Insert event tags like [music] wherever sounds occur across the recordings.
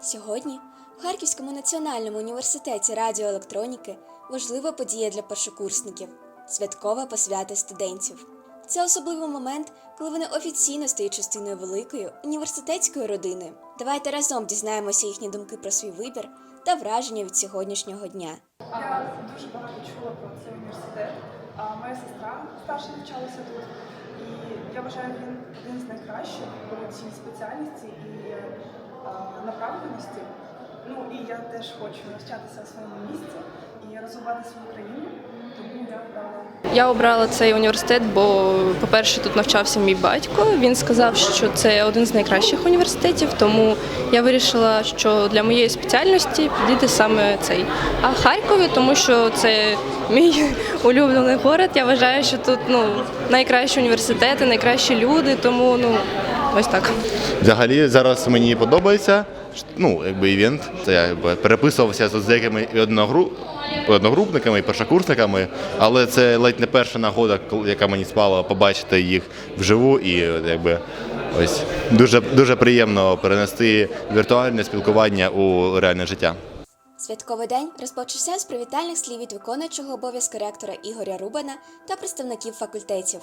Сьогодні в Харківському національному університеті радіоелектроніки важлива подія для першокурсників святкова посвята студентів. Це особливий момент, коли вони офіційно стають частиною великої університетської родини. Давайте разом дізнаємося їхні думки про свій вибір та враження від сьогоднішнього дня. Я дуже багато чула про цей університет. А моя сестра старша навчалася тут. І я вважаю, він один з найкращих у цій спеціальності і направленості. Ну і я теж хочу навчатися в своєму місці і розвивати свою країну. Я обрала цей університет, бо, по-перше, тут навчався мій батько. Він сказав, що це один з найкращих університетів, тому я вирішила, що для моєї спеціальності підійде саме цей. А Харкові, тому що це мій [laughs] улюблений город. Я вважаю, що тут ну, найкращі університети, найкращі люди, тому ну ось так. Взагалі зараз мені подобається ну, якби івент. Це я якби переписувався з деякими одногру... одногрупниками і першокурсниками, але це ледь не перша нагода, яка мені спала побачити їх вживу, і якби ось дуже дуже приємно перенести віртуальне спілкування у реальне життя. Святковий день розпочався з привітальних слів від виконуючого обов'язки ректора Ігоря Рубана та представників факультетів.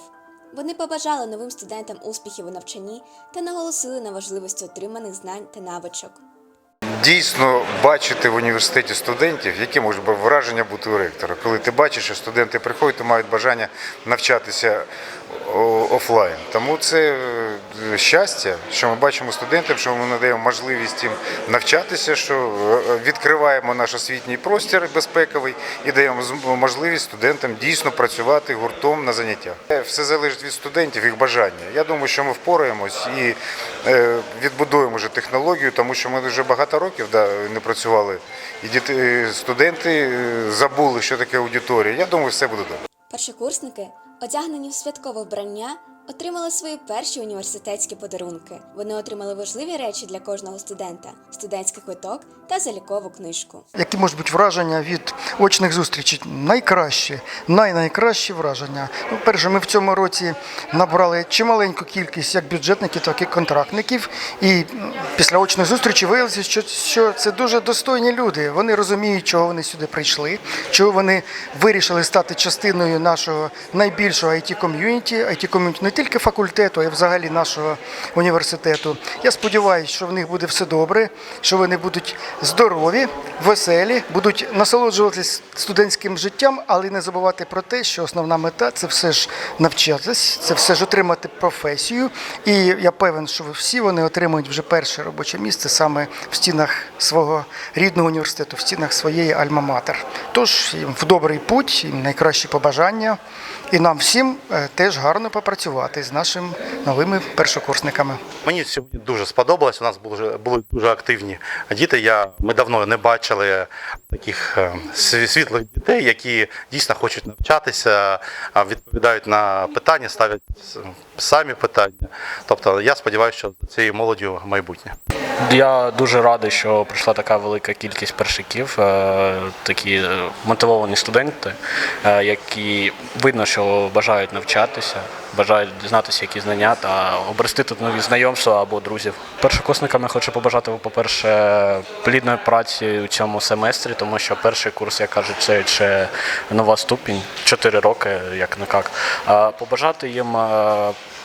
Вони побажали новим студентам успіхів у навчанні та наголосили на важливості отриманих знань та навичок. Дійсно бачити в університеті студентів, які може враження бути у ректора, коли ти бачиш, що студенти приходять і мають бажання навчатися офлайн. Тому це щастя, що ми бачимо студентам, що ми надаємо можливість їм навчатися, що е, відкриваємо наш освітній простір безпековий і даємо можливість студентам дійсно працювати гуртом на заняттях. Е, Все залежить від студентів, їх бажання. Я думаю, що ми впораємось і е, відбудуємо вже технологію, тому що ми дуже багато років да, не працювали. І діти, студенти е, забули, що таке аудиторія. Я думаю, все буде добре. Першокурсники, одягнені в святкове вбрання, отримали свої перші університетські подарунки. Вони отримали важливі речі для кожного студента: студентський квиток та залікову книжку. Які можуть бути враження від очних зустрічей? Найкращі, най-найкращі враження. Ну, перше, ми в цьому році набрали чималеньку кількість як бюджетників, так і контрактників. І після очної зустрічі виявилося, що, що це дуже достойні люди. Вони розуміють, чого вони сюди прийшли, чого вони вирішили стати частиною нашого найбільшого it ком'юніті, it ком'юніті не тільки факультету, а й взагалі нашого університету. Я сподіваюся, що в них буде все добре, що вони будуть здорові, веселі, будуть насолоджуватись студентським життям, але не забувати про те, що основна мета це все ж навчатись, це все ж отримати професію. І я певен, що всі вони отримують вже перше робоче місце саме в стінах свого рідного університету, в стінах своєї альма-матер. Тож їм в добрий путь, їм найкращі побажання, і нам всім е, теж гарно попрацювати з нашими новими першокурсниками. Мені сьогодні дуже сподобалось. У нас були, були дуже активні діти. Я, ми давно не бачили таких е, світлих дітей, які дійсно хочуть навчатися, відповідають на питання, ставлять самі питання. Тобто я сподіваюся, що цією молоддю майбутнє. Я дуже радий, що прийшла така велика кількість першиків, е, такі е, мотивовані студенти, е, які видно, що бажають навчатися, бажають дізнатися які знання та обрести тут нові знайомства або друзів. Першокурсникам я хочу побажати, по-перше, плідної праці у цьому семестрі, тому що перший курс, як кажуть, це ще нова ступінь, 4 роки, як не як. Побажати їм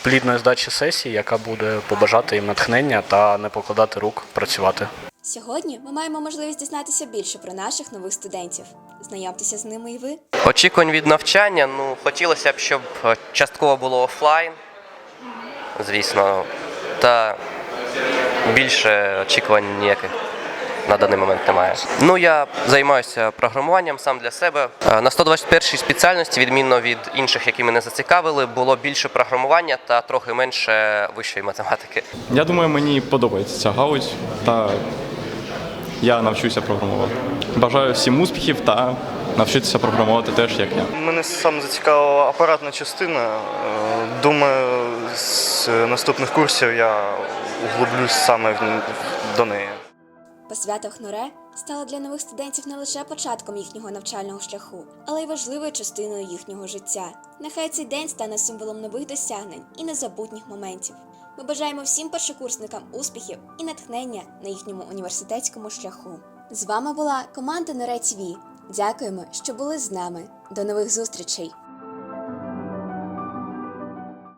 плідної здачі сесії, яка буде побажати їм натхнення та не покладати рук працювати. Сьогодні ми маємо можливість дізнатися більше про наших нових студентів. Знайомтеся з ними і ви. Очікувань від навчання, ну хотілося б, щоб е, частково було офлайн, звісно, та більше очікувань ніяких на даний момент немає. Ну я займаюся програмуванням сам для себе. Е, На 121-й спеціальності, відмінно від інших, які мене зацікавили, було більше програмування та трохи менше вищої математики. Я думаю, мені подобається ця галузь, та я навчуся програмувати. Бажаю всім успіхів та навчитися програмувати теж, як я. Мене саме зацікавила апаратна частина. Е, Думаю, з наступних курсів я углублюсь саме в- до неї. Посвята в ХНУРЕ стала для нових студентів не лише початком їхнього навчального шляху, але й важливою частиною їхнього життя. Нехай цей день стане символом нових досягнень і незабутніх моментів. Ми бажаємо всім першокурсникам успіхів і натхнення на їхньому університетському шляху. З вами була команда Норе ТВ. Дякуємо, що були з нами. До нових зустрічей!